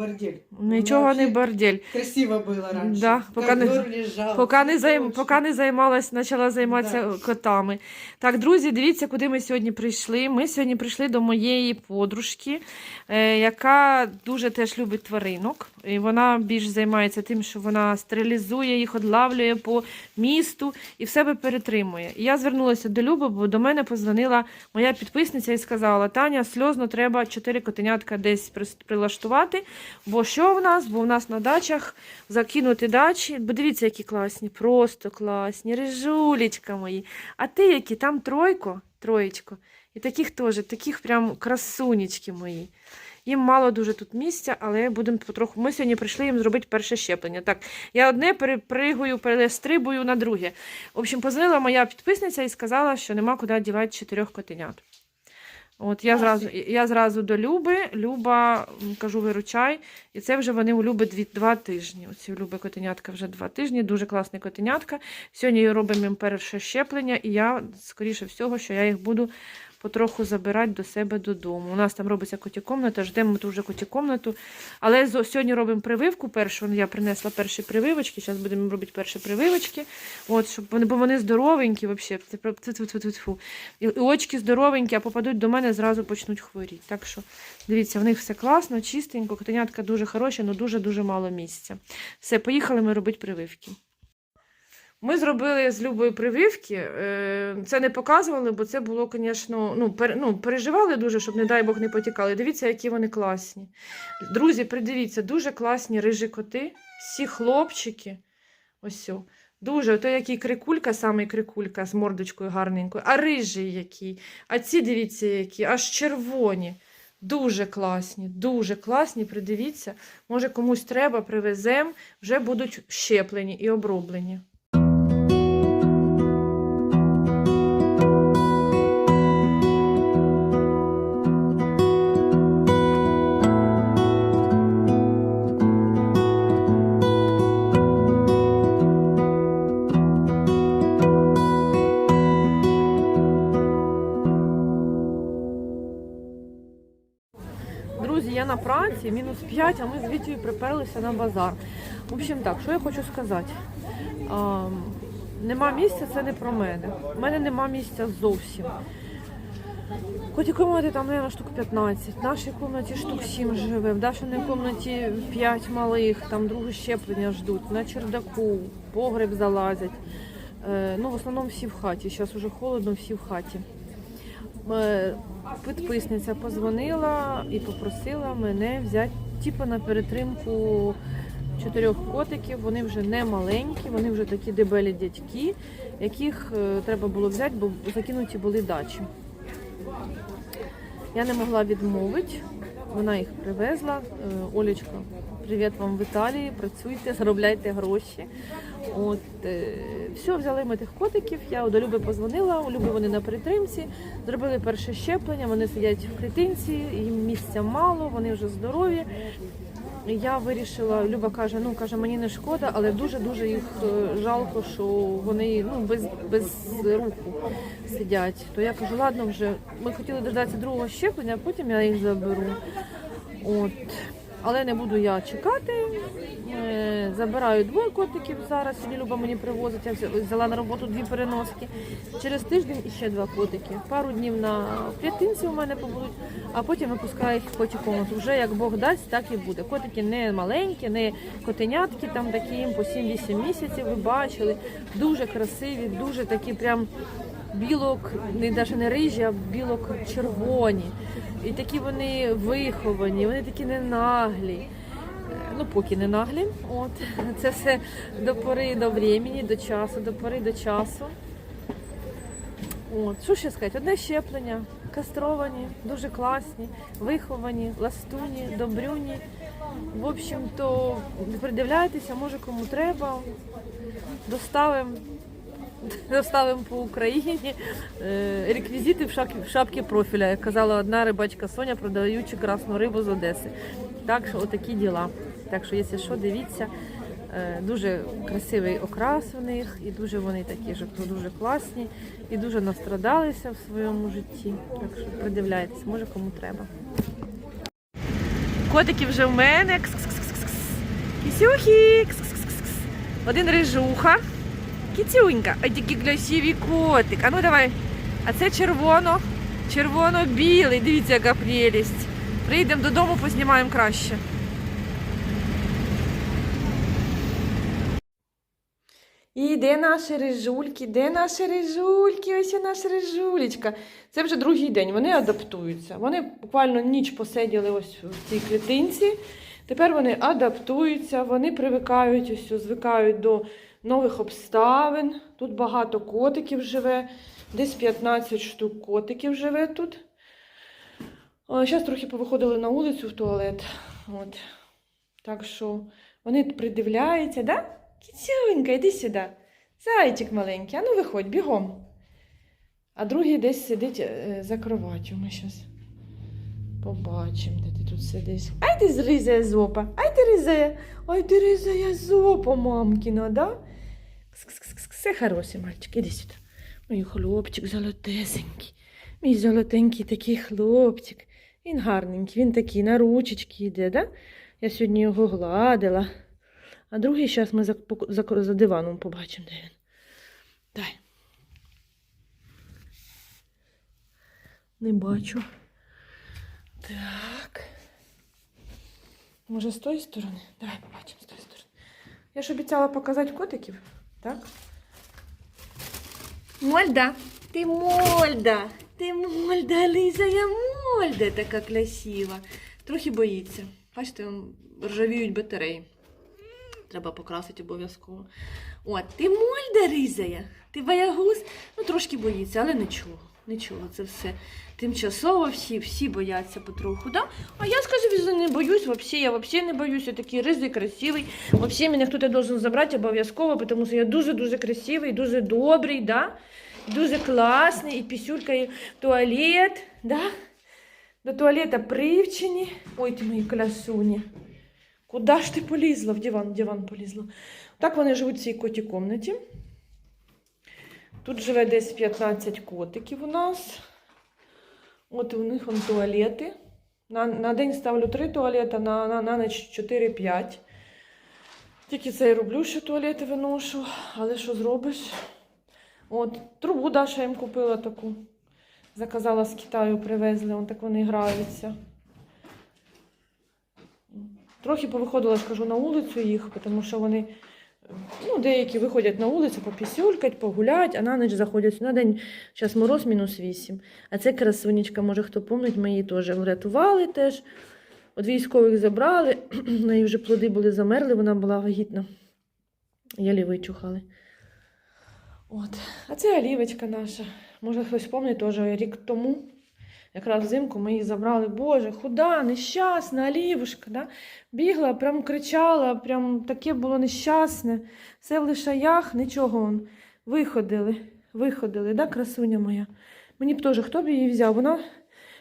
бордель. Нічого не бордель. Красиво було раніше. Да, пока не-. Поки не, займ... Поки не займалась, почала займатися Да. котами. Так, друзі, дивіться, куди ми сьогодні прийшли. Ми сьогодні прийшли до моєї подружки, е, яка дуже теж любить тваринок. І вона більш займається тим, що вона стерилізує їх, одлавлює по місту і в себе перетримує. І я звернулася до Люби, бо до мене позвонила моя підписниця і сказала: Таня, сльозно треба чотири котенятка десь прилаштувати. Бо що в нас? Бо в нас на дачах закинути дачі. Бо дивіться, які класні, просто класні, рижулечка мої. А ти які? Там тройко, троєчко. І таких теж, таких прям красунечки мої. Їм мало дуже тут місця, але будемо потроху. Ми сьогодні прийшли їм зробити перше щеплення. Так, я одне перепригую, перестрибую на друге. В общем, позвонила моя підписниця і сказала, що нема куди дівати чотирьох котенят. От я зразу, я зразу до Люби, Люба, кажу, виручай. І це вже вони у Люби дві, два тижні. Оці у Люби котенятка вже два тижні. Дуже класний котенятка. Сьогодні робимо їм перше щеплення, і я, скоріше всього, що я їх буду потроху забирати до себе додому. У нас там робиться котікомната, ждемо ту вже котікомнату. Але сьогодні робимо прививку першу. Я принесла перші прививочки. Зараз будемо робити перші прививочки. От, щоб вони, бо вони здоровенькі, взагалі. І, очки здоровенькі, а попадуть до мене, зразу почнуть хворіти. Так що, дивіться, в них все класно, чистенько, котенятка дуже хороші, але дуже-дуже мало місця. Все, поїхали ми робити прививки. Ми зробили з Любою прививки. е, Це не показували, бо це було, звісно, ну, пер, ну, переживали дуже, щоб, не дай Бог, не потікали. Дивіться, які вони класні. Друзі, придивіться, дуже класні рижі коти, всі хлопчики. Ось. Дуже, ото який крикулька, самий крикулька з мордочкою гарненькою, а рижий який. А ці дивіться, які, аж червоні. Дуже класні, дуже класні. Придивіться. Може, комусь треба, привеземо, вже будуть щеплені і оброблені. Праці, мінус 5, а ми з Вітєю приперлися на базар. В общем, так, що я хочу сказати? А, нема місця, це не про мене. У мене нема місця зовсім. Хоті кімнати там, мабуть, штук 15. В нашій кімнаті штук 7 живе, в Дашиній кімнаті 5 малих, там друге щеплення ждуть, на чердаку, погреб залазять. Е, ну, в основному всі в хаті. Зараз уже холодно, всі в хаті. Підписниця позвонила і попросила мене взяти типу, на перетримку чотирьох котиків. Вони вже не маленькі, вони вже такі дебелі дядьки, яких е, треба було взяти, бо закинуті були дачі. Я не могла відмовити. Вона їх привезла. Е, Олечка, привіт вам в Італії. Працюйте, заробляйте гроші. От е, все, взяли ми тих котиків. Я до Люби позвонила. У Люби вони на перетримці. Зробили перше щеплення. Вони сидять в клітинці, їм місця мало, вони вже здорові. Я вирішила, Люба каже, ну каже, мені не шкода, але дуже дуже їх е, жалко, що вони ну без, без руху сидять. То я кажу, ладно, вже ми хотіли дождатися другого щеплення, а потім я їх заберу. От. Але не буду я чекати. Е, Забираю двоє котиків зараз. Сьогодні Люба мені привозить. Я взяла на роботу дві переноски. Через тиждень іще два котики. Пару днів на клітинці у мене побудуть, а потім випускаю їх котікомнату. Вже як Бог дасть, так і буде. Котики не маленькі, не котенятки, там такі їм по 7-8 місяців. Ви бачили. Дуже красиві, дуже такі прям білок, не навіть не рижі, а білок червоні. І такі вони виховані, вони такі не наглі. Е, Ну, поки не наглі. От. Це все до пори до времени, до часу, до пори до часу. От. Що ще сказати? Одне щеплення, кастровані, дуже класні, виховані, ластуні, добрюні. В общем-то, придивляйтеся, може кому треба. Доставимо доставимо по Україні Е, реквізити в шапці, в шапці профіля, як казала одна рибачка Соня, продаючи красну рибу з Одеси. Так що отакі діла. Так що, якщо що, дивіться. Е, Дуже красивий окрас у них, і дуже вони такі ж дуже класні, і дуже настрадалися в своєму житті. Так що придивляйтесь, може кому треба. Котики вже в мене. Кс-кс-кс-кс-кс. Кісюхі. Кс-кс-кс-кс. Один рижуха. Кіцюнька. Ой, такий красивий котик. А ну давай. А це червоно. Червоно-білий. Дивіться, яка прелість. Прийдемо додому, познімаємо краще. І де наші рижульки? Де наші рижульки? Ось і наша рижулечка. Це вже другий день. Вони адаптуються. Вони буквально ніч посиділи ось в цій клітинці. Тепер вони адаптуються, вони привикають, ось звикають до нових обставин. Тут багато котиків живе, десь 15 штук котиків живе тут. Зараз трохи повиходили на вулицю в туалет. От. Так що вони придивляються, да? Кіцюнька, іди сюди. Зайчик маленький, а ну виходь, бігом. А другий десь сидить е, за кроваттю. Ми зараз побачимо, де ти тут сидиш. Ай ти зрізає зопа, ай ти різає, ай ти різає зопа, мамкіна, да? Все хороший мальчик, іди сюди. Мій хлопчик золотесенький. Мій золотенький такий хлопчик. Він гарненький, він такий на ручечки йде, да? Я сьогодні його гладила. А другий зараз ми за, за, за диваном побачимо, де він. Дай. Не бачу. Так. Може, з тої сторони? Давай побачимо з тої сторони. Я ж обіцяла показати котиків, так? Мольда. Ти Мольда. Ти Мольда, Ліза, я Мольда така красива. Трохи боїться. Бачите, ржавіють батареї. Треба покрасити обов'язково. От, ти Мольда різає, ти боягуз. Ну, трошки боїться, але нічого. Нічого, це все тимчасово, всі, всі бояться потроху, да? А я скажу, що не боюсь, вообще, я вообще не боюсь, я такий ризий, красивий. Вообще мене хтось должен забрати обов'язково, тому що я дуже-дуже красивий, дуже добрий, да? Дуже класний, і пісюлька, і туалет, да? До туалета привчені. Ой, ти мої красуні. Куда ж ти полізла? В диван, в диван полізла. Так вони живуть в цій коті комнаті. Тут живе десь 15 котиків у нас. От у них туалети. На, на день ставлю 3 туалети, на, на, на ніч 4-5. Тільки це і роблю, що туалети виношу. Але що зробиш? От, трубу Даша їм купила таку. Заказала з Китаю, привезли, он так вони граються. Трохи повиходила, скажу, на вулицю їх, тому що вони, ну, деякі виходять на вулицю попісюлькать, погулять, а на ніч заходять на день, зараз мороз мінус 8. А це красунечка, може хто помнить, ми її теж врятували теж. От військових забрали, в неї вже плоди були замерли, вона була вагітна. Єлі вичухали. От. А це олівочка наша. Може хтось пам'ятає, теж рік тому. Якраз взимку ми її забрали. Боже, худа, нещасна, лівушка, Да? Бігла, прям кричала, прям таке було нещасне. Все в лишаях, нічого. Он. Виходили, виходили, да, красуня моя. Мені б теж, хто б її взяв? Вона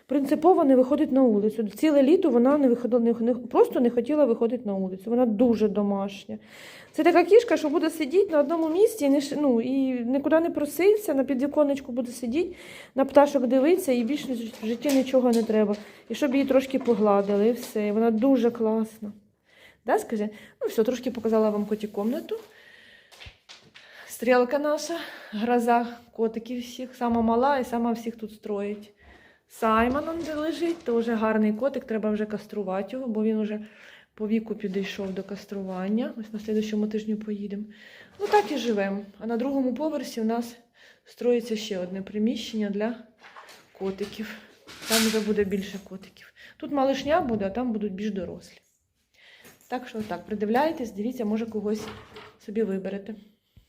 принципово не виходить на вулицю. Ціле літо вона не виходила, не, просто не хотіла виходити на вулицю. Вона дуже домашня. Це така кішка, що буде сидіти на одному місці і, не, ну, і нікуди не проситься, на підвіконечку буде сидіти, на пташок дивитися, і більше в житті нічого не треба. І щоб її трошки погладили, і все. Вона дуже класна. Да, скажи? Ну все, трошки показала вам коті комнату. Стрілка наша, гроза котиків всіх, сама мала і сама всіх тут строїть. Саймон он де лежить, теж гарний котик, треба вже каструвати його, бо він вже по віку підійшов до кастрування. Ось на слідчому тижні поїдемо. Ну так і живемо. А на другому поверсі у нас строїться ще одне приміщення для котиків. Там вже буде більше котиків. Тут малишня буде, а там будуть більш дорослі. Так що так, придивляйтесь, дивіться, може когось собі виберете.